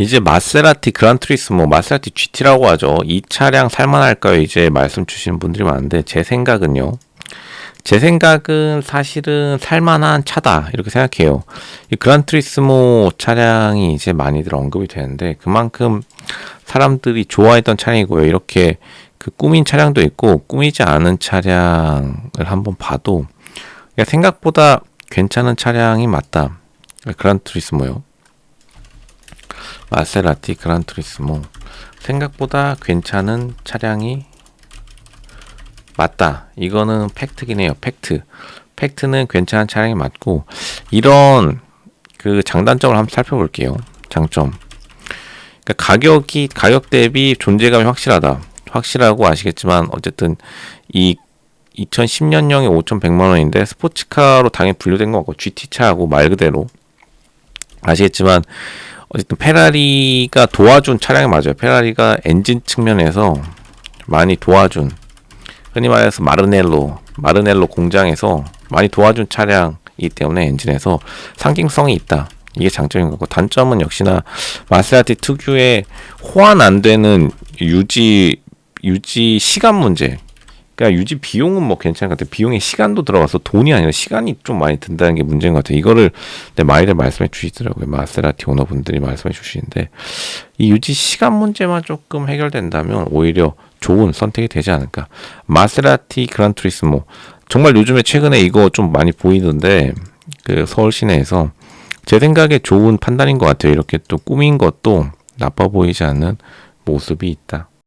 이제 마세라티 그란투리스모, 마세라티 GT라고 하죠. 이 차량 살만할까요? 이제 말씀 주시는 분들이 많은데 제 생각은요. 제 생각은 사실은 살만한 차다 이렇게 생각해요. 이 그란투리스모 차량이 이제 많이들 언급이 되는데 그만큼 사람들이 좋아했던 차량이고요. 이렇게 그 꾸민 차량도 있고 꾸미지 않은 차량을 한번 봐도 그러니까 생각보다 괜찮은 차량이 맞다. 그란투리스모요. 마세라티 그란투리스모 생각보다 괜찮은 차량이 맞다. 이거는 팩트긴 해요. 팩트. 팩트는 괜찮은 차량이 맞고 이런 그 장단점을 한번 살펴볼게요. 장점. 그러니까 가격이 가격 대비 존재감이 확실하다. 확실하고 아시겠지만 어쨌든 이 2010년형이 5,100만 원인데 스포츠카로 당연히 분류된 것 같고 GT차하고 말 그대로 아시겠지만 어쨌든 페라리가 도와준 차량이 맞아요. 페라리가 엔진 측면에서 많이 도와준 흔히 말해서 마르넬로 마르넬로 공장에서 많이 도와준 차량이기 때문에 엔진에서 상징성이 있다. 이게 장점인 거고 단점은 역시나 마세라티 특유의 호환 안 되는 유지 유지 시간 문제. 그러니까 유지 비용은 뭐 괜찮은 것 같아요. 비용에 시간도 들어가서 돈이 아니라 시간이 좀 많이 든다는 게 문제인 것 같아요. 이거를 내 많이들 말씀해 주시더라고요. 마세라티 오너분들이 말씀해 주시는데 이 유지 시간 문제만 조금 해결된다면 오히려 좋은 선택이 되지 않을까. 마세라티 그란투리스모 정말 요즘에 최근에 이거 좀 많이 보이던데 그 서울 시내에서 제 생각에 좋은 판단인 것 같아요. 이렇게 또 꾸민 것도 나빠 보이지 않는 모습이 있다.